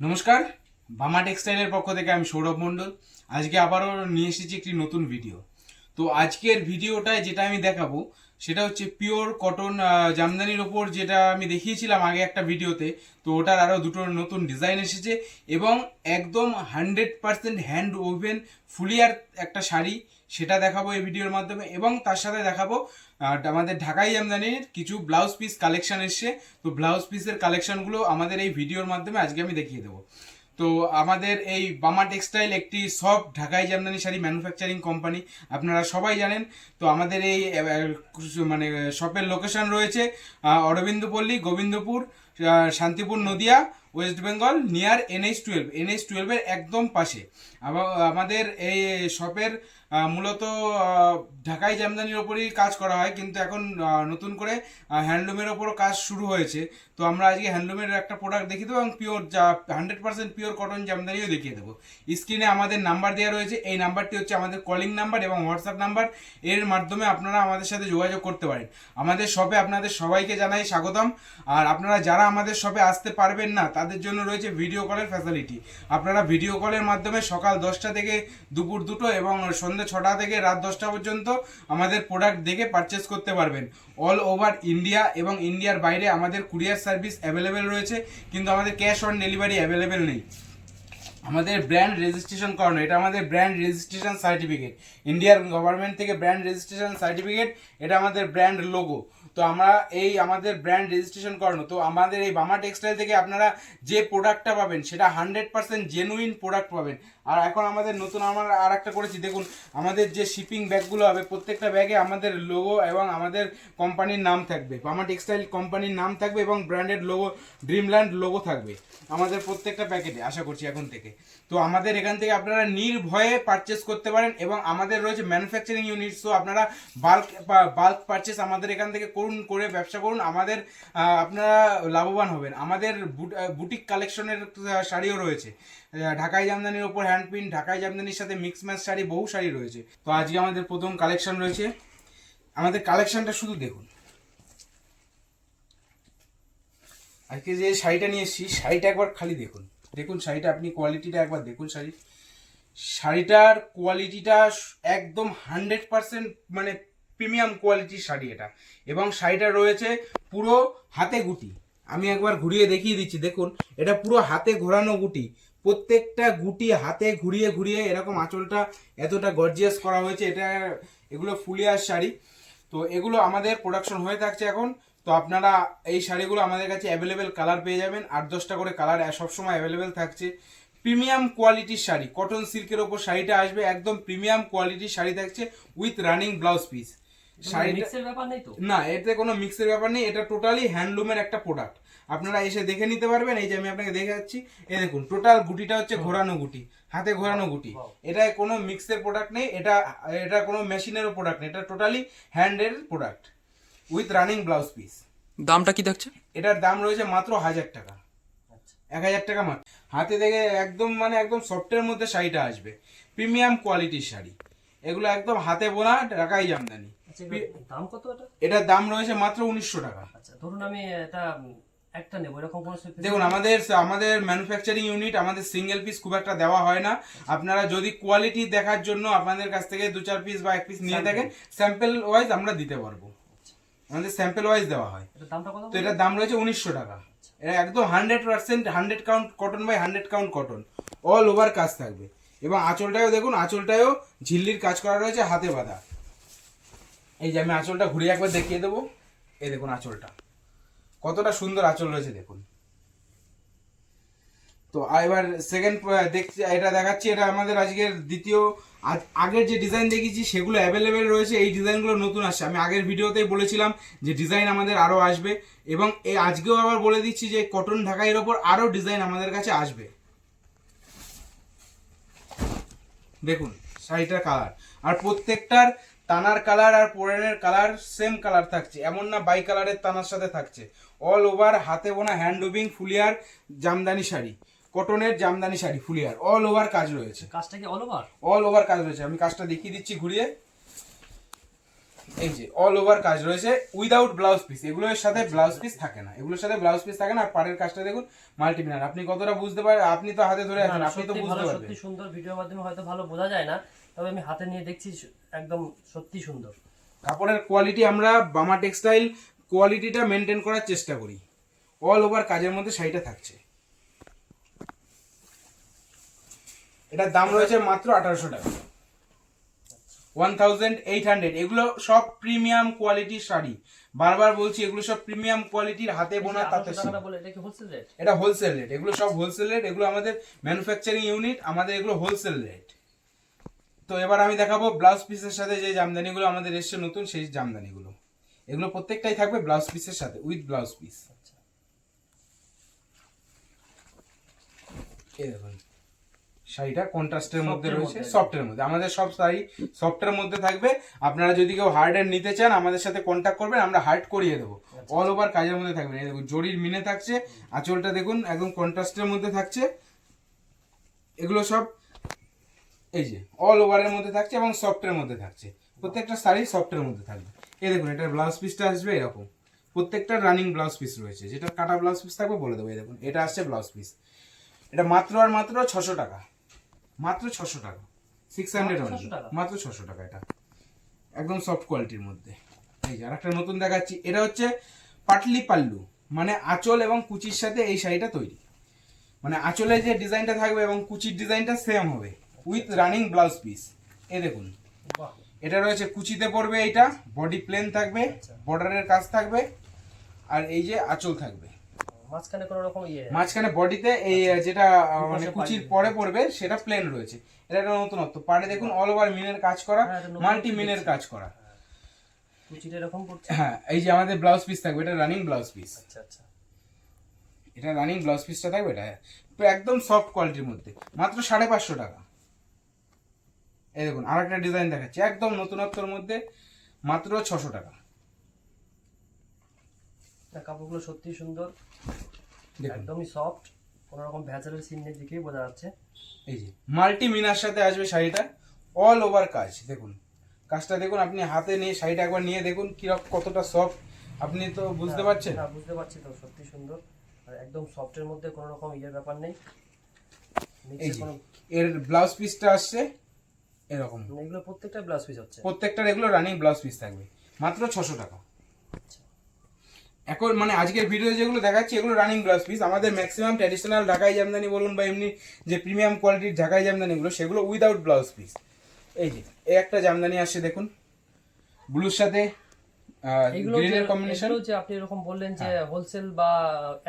নমস্কার, বামা টেক্সটাইলের পক্ষ থেকে আমি সৌরভ মণ্ডল। আজকে আবারও নিয়ে এসেছি একটি নতুন ভিডিও। তো আজকের ভিডিওটায় যেটা আমি দেখাবো, সেটা হচ্ছে পিওর কটন জামদানির ওপর যেটা আমি দেখিয়েছিলাম আগে একটা ভিডিওতে, তো ওটার আরও দুটো নতুন ডিজাইন এসেছে এবং একদম হান্ড্রেড পার্সেন্ট হ্যান্ড ওভেন ফুলিয়ার একটা শাড়ি। সেটা দেখাবো এই ভিডিওর মাধ্যমে এবং তার সাথে দেখাবো আমাদের ঢাকাই জামদানির কিছু ব্লাউজ পিস কালেকশন এসছে। তো ব্লাউজ পিসের কালেকশনগুলো আমাদের এই ভিডিওর মাধ্যমে আজকে আমি দেখিয়ে দেবো। তো আমাদের এই বামা টেক্সটাইল একটি সব ঢাকাই জামদানি শাড়ি ম্যানুফ্যাকচারিং কোম্পানি আপনারা সবাই জানেন। তো আমাদের এই মানে শপের লোকেশন রয়েছে Arabindapalli, Gobindapur Shantipur, Nadia. West Bengal near NH twelve NH টুয়েলভের একদম পাশে। আবার আমাদের এই শপের মূলত ঢাকাই জামদানির ওপরই কাজ করা হয়। কিন্তু এখন নতুন করে হ্যান্ডলুমের ওপরও কাজ শুরু হয়েছে। তো আমরা আজকে হ্যান্ডলুমের একটা প্রোডাক্ট দেখিয়ে দেবো এবং পিওর যা হান্ড্রেড পার্সেন্ট পিওর কটন জামদানিও দেখিয়ে দেবো। স্ক্রিনে আমাদের নাম্বার দেওয়া রয়েছে। এই নাম্বারটি হচ্ছে আমাদের কলিং নাম্বার এবং হোয়াটসঅ্যাপ নাম্বার এর মাধ্যমে আপনারা আমাদের সাথে যোগাযোগ করতে পারেন। আমাদের শপে আপনাদের সবাইকে জানাই স্বাগতম। আর আপনারা যারা আমাদের শপে আসতে পারবেন না তাদের জন্য রয়েছে ভিডিও কলের ফ্যাসিলিটি আপনারা ভিডিও কলের মাধ্যমে সকাল দশটা থেকে দুপুর দুটো এবং সন্ধ্যে ছটা থেকে রাত দশটা পর্যন্ত আমাদের প্রোডাক্ট দেখে পারচেস করতে পারবেন। অল ওভার ইন্ডিয়া এবং ইন্ডিয়ার বাইরে আমাদের কুরিয়ার সার্ভিস অ্যাভেলেবেল রয়েছে, কিন্তু আমাদের ক্যাশ অন ডেলিভারি অ্যাভেলেবেল নেই। আমাদের ব্র্যান্ড রেজিস্ট্রেশন করানো, এটা আমাদের ব্র্যান্ড রেজিস্ট্রেশন সার্টিফিকেট ইন্ডিয়ার গভর্নমেন্ট থেকে ব্র্যান্ড রেজিস্ট্রেশন সার্টিফিকেট এটা আমাদের ব্র্যান্ড লোগো তো আমরা এই আমাদের ব্র্যান্ড রেজিস্ট্রেশন করানো। তো আমাদের এই বামা টেক্সটাইল থেকে আপনারা যে প্রোডাক্টটা পাবেন, সেটা হান্ড্রেড পার্সেন্ট জেনুইন প্রোডাক্ট পাবেন। আর এখন আমাদের নতুন আমরা আর একটা করেছি। দেখুন, আমাদের যে শিপিং ব্যাগগুলো হবে, প্রত্যেকটা ব্যাগে আমাদের লোগো এবং আমাদের কোম্পানির নাম থাকবে। বামা টেক্সটাইল কোম্পানির নাম থাকবে এবং ব্র্যান্ডেড লোগো ড্রিমল্যান্ড লোগো থাকবে আমাদের প্রত্যেকটা প্যাকেটে আশা করছি এখন থেকে। তো আমাদের এখান থেকে আপনারা নির্ভয়ে পারচেস করতে পারেন এবং আমাদের রয়েছে ম্যানুফ্যাকচারিং ইউনিট সো আপনারা বাল্ক বাল্ক পারচেস আমাদের এখান থেকে করুন, করে ব্যবসা করুন। আমাদের আপনারা লাভবান হবেন। আমাদের বুটিক কালেকশনের শাড়িও রয়েছে। ঢাকাই জামদানির ওপর হ্যান্ড প্রিন্ট ঢাকাই জামদানির সাথে মিক্স ম্যাচ শাড়ি, বহু শাড়ি রয়েছে। তো আজকে আমাদের প্রথম কালেকশন রয়েছে। আমাদের কালেকশনটা শুধু দেখুন। আজকে যে শাড়িটা নিয়ে এসেছি, শাড়িটা একবার খালি দেখুন। দেখুন শাড়িটা, আপনি কোয়ালিটিটা একবার দেখুন শাড়ি। শাড়িটার কোয়ালিটিটা একদম হান্ড্রেড পার্সেন্ট মানে প্রিমিয়াম কোয়ালিটির শাড়ি এটা। এবং শাড়িটা রয়েছে পুরো হাতে গুটি। আমি একবার ঘুরিয়ে দেখিয়ে দিচ্ছি, দেখুন। এটা পুরো হাতে ঘোরানো গুটি। প্রত্যেকটা গুটি হাতে ঘুরিয়ে ঘুরিয়ে এরকম আঁচলটা এতটা গর্জিয়াস করা হয়েছে। এটা এগুলো ফুলিয়ার শাড়ি। তো এগুলো আমাদের প্রোডাকশন হয়ে থাকছে এখন। তো আপনারা এই শাড়িগুলো আমাদের কাছে অ্যাভেলেবেল কালার পেয়ে যাবেন। আট দশটা করে কালার সবসময় অ্যাভেলেবেল থাকছে। প্রিমিয়াম কোয়ালিটির শাড়ি। কটন সিল্কের ওপর শাড়িটা আসবে। একদম প্রিমিয়াম কোয়ালিটির শাড়ি থাকছে উইথ রানিং ব্লাউজ পিস শাড়িটা মিক্সের ব্যাপার নেই তো? না এতে কোনো মিক্সের ব্যাপার নেই। এটা টোটালি হ্যান্ডলুমের একটা প্রোডাক্ট আপনারা এসে দেখে নিতে পারবেন এই যে আমি আপনাকে দেখে যাচ্ছি এই দেখুন টোটাল গুটিটা হচ্ছে ঘোরানো গুটি হাতে ঘোরানো গুটি. এটা কোনো মিক্সের প্রোডাক্ট নেই এটা এটা কোনো মেশিনেরও প্রোডাক্ট নেই এটা totally হ্যান্ডের product with running blouse piece দামটা কি থাকছে এটার দাম রয়েছে মাত্র হাজার টাকা। আচ্ছা। এক হাজার টাকা মাত্র। হাতে দেখে একদম মানে একদম সফটের মধ্যে শাড়িটা আসবে। প্রিমিয়াম কোয়ালিটির শাড়ি। এগুলো একদম হাতে বোনা ঢাকাই জামদানি। আচ্ছা দাম কত এটা? এটার দাম রয়েছে মাত্র উনিশশো টাকা। আচ্ছা ধরুন আমি এটা একটা নেব এরকম কোনো দেখুন আমাদের আমাদের ম্যানুফ্যাকচারিং ইউনিট আমাদের সিঙ্গেল পিস খুব একটা দেওয়া হয় না। আপনারা যদি কোয়ালিটি দেখার জন্য আপনাদের কাছ থেকে দু চার পিস বা এক পিস নিয়ে. থাকেন স্যাম্পল ওয়াইজ আমরা দিতে পারব। আমাদের স্যাম্পল ওয়াইজ দেওয়া হয়। তো এটার দাম রয়েছে উনিশশো টাকা। এটা একদম hundred percent hundred count cotton by hundred count cotton all over কাজ থাকবে। এবং আঁচলটাও দেখুন আঁচলটাও ঝিল্লির কাজ করা রয়েছে হাতে বাঁধা। এই যে আমি আঁচলটা ঘুরিয়ে একবার দেখিয়ে দেবো। এই দেখুন আঁচলটা। কতটা সুন্দর আঁচল রয়েছে দেখুন। তো এবার সেকেন্ড দেখছি, এটা দেখাচ্ছি, এটা আমাদের আজকের দ্বিতীয়, আজ- আগের যে ডিজাইন দেখিয়েছি, সেগুলো অ্যাভেলেবেল রয়েছে, এই ডিজাইনগুলো নতুন আসছে। আমি আগের ভিডিওতেই বলেছিলাম যে ডিজাইন আমাদের আরও আসবে, এবং এই আজকেও আবার বলে দিচ্ছি যে কটন ঢাকাইয়ের ওপর আরও ডিজাইন আমাদের কাছে আসবে। দেখুন, শাড়িটার কালার আর প্রত্যেকটার তানার কালার আর পোড়েনের কালার সেম কালার থাকছে এমন না বাই কালারের তানার সাথে থাকছে। অল ওভার হাতে বোনা হ্যান্ড উইভিং ফুলিয়ার জামদানি শাড়ি কটনের জামদানি শাড়ি ফুলিয়ার অল ওভার কাজ রয়েছে। কাজটা কি অল ওভার অল ওভার কাজ রয়েছে আমি কাজটা দেখিয়ে দিচ্ছি ঘুরিয়ে। এই যে অল ওভার কাজ রয়েছে উইদাউট ব্লাউজ পিস এগুলোর সাথে ব্লাউজ পিস থাকে না এগুলোর সাথে ব্লাউজ পিস থাকে না আর পাড়ের কাজটা দেখুন মাল্টিমিনার আপনি কতটা বুঝতে পারেন আপনি তো হাতে ধরে আছেন আপনি তো বুঝতে পারবেন। সুন্দর ভিডিওর মাধ্যমে হয়তো ভালো বোঝা যায় না তবে আমি হাতে নিয়ে দেখছি একদম সত্যি সুন্দর। কাপড়ের কোয়ালিটি আমরা বামা টেক্সটাইল কোয়ালিটিটা মেনটেন করার চেষ্টা করি। অল ওভার কাজের মধ্যে শাড়িটা থাকছে। এটার দাম রয়েছে মাত্র আঠারোশো টাকা। ওয়ান থাউজেন্ড এইট হান্ড্রেড এগুলো সব প্রিমিয়াম কোয়ালিটির শাড়ি। বারবার বলছি এগুলো সব প্রিমিয়াম কোয়ালিটির হাতে বোনা তাঁতের রেট এটা হোলসেল রেট এগুলো সব হোলসেল রেট এগুলো আমাদের ম্যানুফ্যাকচারিং ইউনিট আমাদের এগুলো হোলসেল রেট তো এবার আমি দেখাবো ব্লাউজ পিসের সাথে যে জামদানিগুলো আমাদের এসছে নতুন সেই জামদানিগুলো। এগুলো প্রত্যেকটাই থাকবে ব্লাউজ পিসের সাথে উইথ ব্লাউজ পিস। আচ্ছা। এই দেখুন শাড়িটা কন্ট্রাস্টের মধ্যে রয়েছে সফটের মধ্যে। আমাদের সব শাড়ি সফটের মধ্যে থাকবে। আপনারা যদি কেউ হার্ডের নিতে চান আমাদের সাথে কন্ট্যাক্ট করবেন আমরা হার্ড করিয়ে দেবো। আচ্ছা, অল ওভার কাজের মধ্যে থাকবে। এই দেখুন জরির মিনে থাকছে আঁচলটা দেখুন একদম কন্ট্রাস্টের মধ্যে থাকছে। এগুলো সব এই যে অল ওভারের মধ্যে থাকছে এবং সফটের মধ্যে থাকছে। প্রত্যেকটা শাড়ি সফটের মধ্যে থাকবে। এই দেখুন এটার ব্লাউজ পিসটা আসবে এরকম। প্রত্যেকটা রানিং ব্লাউজ পিস রয়েছে। যেটা কাটা ব্লাউজ পিস থাকবে বলে দেবো এই দেখুন এটা আসছে ব্লাউজ পিস এটা মাত্র আর মাত্র ছশো টাকা। মাত্র ছশো টাকা। সিক্স হান্ড্রেড মাত্র 600 টাকা? মাত্র ছশো টাকা এটা। একদম সফট কোয়ালিটির মধ্যে। এই যে আরেকটা নতুন দেখাচ্ছি। এটা হচ্ছে পাটলি পাল্লু। মানে আঁচল এবং কুচির সাথে এই শাড়িটা তৈরি। মানে আঁচলের যে ডিজাইনটা থাকবে এবং কুচির ডিজাইনটা সেম হবে। With running blouse piece. এই দেখুন। এটা রয়েছে কুচিতে পড়বে এইটা বডি প্লেন থাকবে আচ্ছা। বর্ডারের কাজ থাকবে আর এই যে আঁচল থাকবে। মাঝখানে কোনো রকম ইয়ে? মাঝখানে বডিতে এই যেটা মানে কুচির পরে পড়বে সেটা প্লেন রয়েছে। এটা একটা নতুনত্ব। পাড়ে দেখুন অল ওভার মিনের কাজ করা হ্যাঁ, এটা মাল্টি মিনের কাজ করা। কুচিটা এরকম করছে? হ্যাঁ এই যে আমাদের ব্লাউজ পিস থাকবে এটা রানিং ব্লাউজ পিস। আচ্ছা আচ্ছা। এটা রানিং ব্লাউজ পিসটা থাকবে এটা একদম সফট কোয়ালিটির মধ্যে। মাত্র সাড়ে পাঁচশো টাকা। এই দেখুন আর একটা ডিজাইন দেখাচ্ছি একদম নতুনত্বর মধ্যে মাত্র ছশো টাকা। কাপড়গুলো সত্যি সুন্দর একদমই সফট কোনো রকম ভ্যাচারের সিন নেই দেখেই বোঝা যাচ্ছে। এই যে মাল্টি মিনার সাথে আসবে শাড়িটা অল ওভার কাজ দেখুন। কাজটা দেখুন আপনি হাতে নিয়ে শাড়িটা একবার নিয়ে দেখুন কীরকম কতটা সফট আপনি তো বুঝতে পারছেন? না বুঝতে পারছি তো সত্যি সুন্দর। আর একদম সফটের মধ্যে কোনো রকম ইয়ের ব্যাপার নেই। এই যে এর ব্লাউজ পিসটা আসছে এরকম। মানে এগুলো প্রত্যেকটা ব্লাউজ পিস হচ্ছে। প্রত্যেকটার এগুলো রানিং ব্লাউজ পিস থাকবে। মাত্র ছশো টাকা। আচ্ছা। এখন মানে আজকের ভিডিও যেগুলো দেখাচ্ছি এগুলো রানিং ব্লাউজ পিস আমাদের ম্যাক্সিমাম ট্র্যাডিশনাল ঢাকাই জামদানি বলুন বা এমনি যে প্রিমিয়াম কোয়ালিটির ঢাকাই জামদানিগুলো সেগুলো উইদাউট ব্লাউজ পিস এই যে এই একটা জামদানি আসছে দেখুন। ব্লুর সাথে গ্রিনের কম্বিনেশন যে আপনি এরকম বললেন যে হোলসেল বা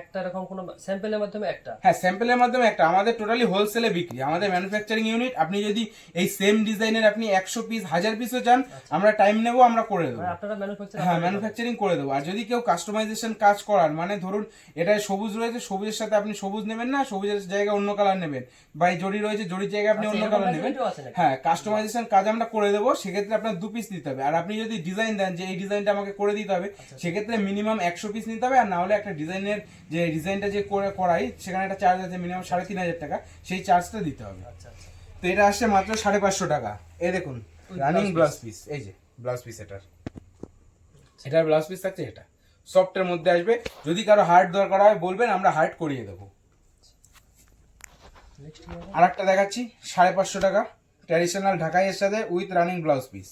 একটা এরকম কোনো স্যাম্পলের মাধ্যমে একটা? হ্যাঁ স্যাম্পলের মাধ্যমে একটা। আমাদের টোটালি হোলসেলে বিক্রি। আমাদের ম্যানুফ্যাকচারিং ইউনিট আপনি যদি এই সেম ডিজাইনের আপনি একশো পিস হাজার পিসও চান আমরা টাইম নেব আমরা করে দেবো। মানে আপনারা ম্যানুফ্যাকচার হ্যাঁ ম্যানুফ্যাকচারিং করে দেবো। আর যদি কেউ কাস্টমাইজেশন কাজ করার মানে ধরুন এটা সবুজ রয়েছে সবুজের সাথে আপনি সবুজ নেবেন না সবুজের জায়গায় অন্য কালার নেবেন। বা জড়ি রয়েছে জড়ির জায়গায় আপনি অন্য কালার নেবেন। হ্যাঁ কাস্টমাইজেশন কাজ আমরা করে দেবো সেক্ষেত্রে আপনার দু পিস নিতে হবে। আর আপনি যদি ডিজাইন দেন যে এই ডিজাইনটা আমাকে করে দিতে হবে। সেক্ষেত্রে মিনিমাম একশো পিস নিতে হবে আর না হলে একটা ডিজাইনের যে ডিজাইনটা যে করে করাই সেখানে একটা চার্জ আছে মিনিমাম সাড়ে তিন হাজার টাকা সেই চার্জটা দিতে হবে। আচ্ছা আচ্ছা। তো এটা আসছে মাত্র সাড়ে পাঁচশো টাকা। এই দেখুন রানিং ব্লাউজ পিস এই যে ব্লাউজ পিস এটার। এটার ব্লাউজ পিস থাকছে এটা। সফটের মধ্যে আসবে। যদি কারও হার্ড দরকার হয় বলবেন আমরা হার্ড করিয়ে দেবো। আর একটা দেখাচ্ছি সাড়ে পাঁচশো টাকা। ট্র্যাডিশনাল ঢাকাইয়ের সাথে with running blouse piece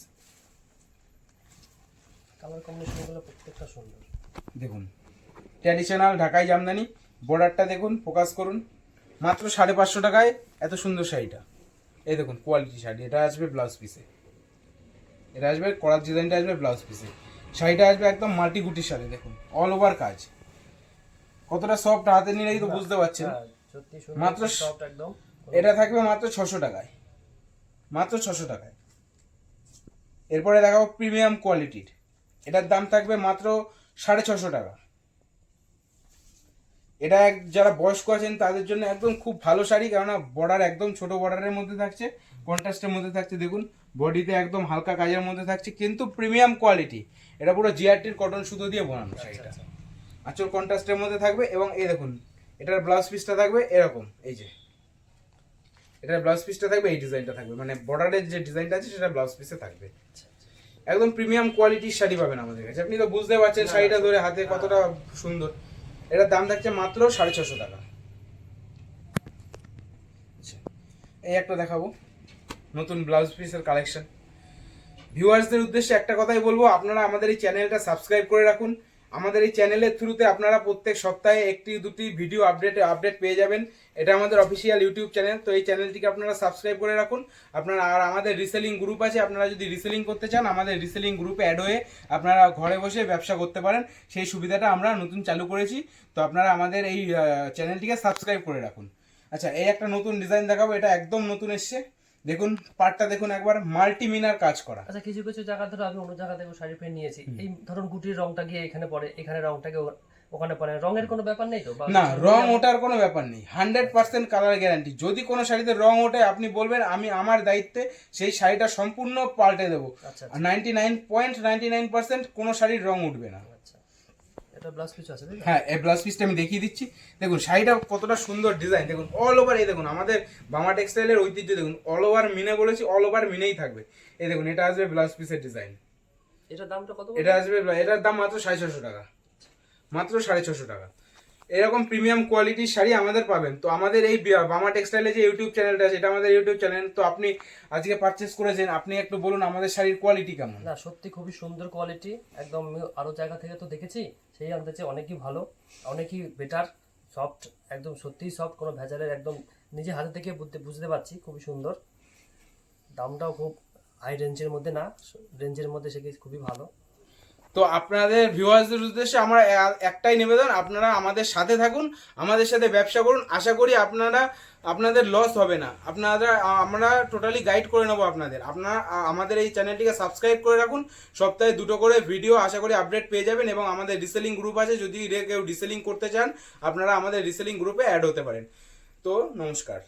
colour কম্বিনেশনগুলো প্রত্যেকটা সুন্দর। দেখুন ট্র্যাডিশনাল ঢাকাই জামদানি বর্ডারটা দেখুন ফোকাস করুন মাত্র সাড়ে পাঁচশো টাকায় এত সুন্দর শাড়িটা। এই দেখুন কোয়ালিটি শাড়ি এটা আসবে ব্লাউজ পিসে এটা আসবে করার ডিজাইনটা আসবে ব্লাউজ পিসে শাড়িটা আসবে একদম মাল্টি গুটির শাড়ি দেখুন অল ওভার কাজ। কতটা সফট হাতে নিলেই তো বুঝতে পারছেন। হ্যাঁ, মাত্র সফট একদম। এটা থাকবে মাত্র ছশো টাকায়। মাত্র ছশো টাকায়। এরপরে দেখাবো প্রিমিয়াম কোয়ালিটির এটার দাম থাকবে মাত্র সাড়ে ছশো টাকা। এটা এক যারা বয়স্ক আছেন তাদের জন্য একদম খুব ভালো শাড়ি কেননা বর্ডার একদম ছোট বর্ডারের মধ্যে থাকছে কন্ট্রাস্টের মধ্যে থাকছে দেখুন বডিতে একদম হালকা কাজের মধ্যে থাকছে কিন্তু প্রিমিয়াম কোয়ালিটি এটা পুরো জিআরটির কটন সুতো দিয়ে বানানো শাড়িটা। আচ্ছা। আঁচল কন্ট্রাস্টের মধ্যে থাকবে এবং এই দেখুন এটার ব্লাউজ পিসটা থাকবে এরকম এই যে। এটার ব্লাউজ পিসটা থাকবে এই ডিজাইনটা থাকবে। মানে বর্ডারের যে ডিজাইনটা আছে সেটা ব্লাউজ পিসে থাকবে। একদম প্রিমিয়াম কোয়ালিটির শাড়ি পাবেন আমাদের কাছে। আপনি তো বুঝতে পারছেন শাড়িটা ধরে হাতে কতটা সুন্দর। এটার দাম থাকছে মাত্র সাড়ে ছশো টাকা। আচ্ছা, এই একটা দেখাবো। নতুন ব্লাউজ পিসের কালেকশন ভিউয়ার্সদের উদ্দেশ্যে একটা কথাই বলব আপনারা আমাদের এই চ্যানেলটা সাবস্ক্রাইব করে রাখুন। আমাদের এই চ্যানেলের থ্রুতে আপনারা প্রত্যেক সপ্তাহে একটি দুটি ভিডিও আপডেট আপডেট পেয়ে যাবেন। এটা আমাদের অফিসিয়াল ইউটিউব চ্যানেল তো এই চ্যানেলটিকে আপনারা সাবস্ক্রাইব করে রাখুন। আপনারা, আর আমাদের রিসেলিং গ্রুপ আছে, আপনারা যদি রিসেলিং করতে চান, আমাদের রিসেলিং গ্রুপে অ্যাড হয়ে আপনারা ঘরে বসে ব্যবসা করতে পারেন। সেই সুবিধাটা আমরা নতুন চালু করেছি। তো আপনারা আমাদের এই চ্যানেলটিকে সাবস্ক্রাইব করে রাখুন। আচ্ছা এই একটা নতুন ডিজাইন দেখাবো, এটা একদম নতুন এসছে। দেখুন পার্টটা দেখুন একবার মাল্টি মিনার কাজ করা। আচ্ছা কিছু কিছু জায়গা ধরো আমি অন্য জায়গা থেকে শাড়ি পেয়ে নিয়েছি। এই ধরুন গুটির রংটা গিয়ে এখানে পড়ে এখানে রংটাকে ওখানে পড়ে। রঙের কোনো ব্যাপার নেই তো? না রং ওঠার কোনো ব্যাপার নেই। হান্ড্রেড পার্সেন্ট কালার গ্যারান্টি যদি কোনো শাড়িতে রং ওঠে আপনি বলবেন আমি আমার দায়িত্বে সেই শাড়িটা সম্পূর্ণ পাল্টে দেবো। আচ্ছা ninety nine point ninety nine percent কোনো শাড়ির রং উঠবে না আচ্ছা এটা ব্লাউজ পিস আছে তাই তো? হ্যাঁ এই ব্লাউজ পিসটা আমি দেখিয়ে দিচ্ছি। দেখুন শাড়িটা কতটা সুন্দর ডিজাইন দেখুন অল ওভার এই দেখুন আমাদের বামা টেক্সটাইলের ঐতিহ্য দেখুন অল ওভার মিনে বলেছি অল ওভার মিনেই থাকবে। এই দেখুন এটা আসবে ব্লাউজ পিসের ডিজাইন এটার দামটা কত এটা আসবে এটার দাম মাত্র সাড়ে ছশো টাকা। মাত্র সাড়ে ছশো টাকা। এরকম প্রিমিয়াম কোয়ালিটির শাড়ি আমাদের পাবেন। তো আমাদের এই বামা টেক্সটাইলে যে ইউটিউব চ্যানেলটা আছে, এটা আমাদের ইউটিউব চ্যানেল তো আপনি আজকে পারচেস করেছেন, আপনি একটু বলুন আমাদের শাড়ির কোয়ালিটি কেমন? না, সত্যি খুবই সুন্দর কোয়ালিটি একদম আমি আরও জায়গা থেকে তো দেখেছি, সেই আন্দাজে অনেকই ভালো, অনেকই বেটার সফট একদম সত্যিই সফট কোনো ভেজালের একদম নিজে হাতে থেকে বুঝতে বুঝতে পারছি, খুবই সুন্দর। দামটাও খুব হাই রেঞ্জের মধ্যে না রেঞ্জের মধ্যে সে খুবই ভালো। তো আপনাদের ভিউয়ার্সদের উদ্দেশ্যে আমার একটাই নিবেদন, আপনারা আমাদের সাথে থাকুন, আমাদের সাথে ব্যবসা করুন। আশা করি আপনারা, আপনাদের লস হবে না। আপনারা, আমরা টোটালি গাইড করে নেব আপনাদের। আপনারা আমাদের এই চ্যানেলটিকে সাবস্ক্রাইব করে রাখুন। সপ্তাহে দুটো করে ভিডিও আশা করি আপডেট পেয়ে যাবেন এবং আমাদের রিসেলিং গ্রুপ আছে। যদি কেউ রিসেলিং করতে চান, আপনারা আমাদের রিসেলিং গ্রুপে অ্যাড হতে পারেন। তো নমস্কার।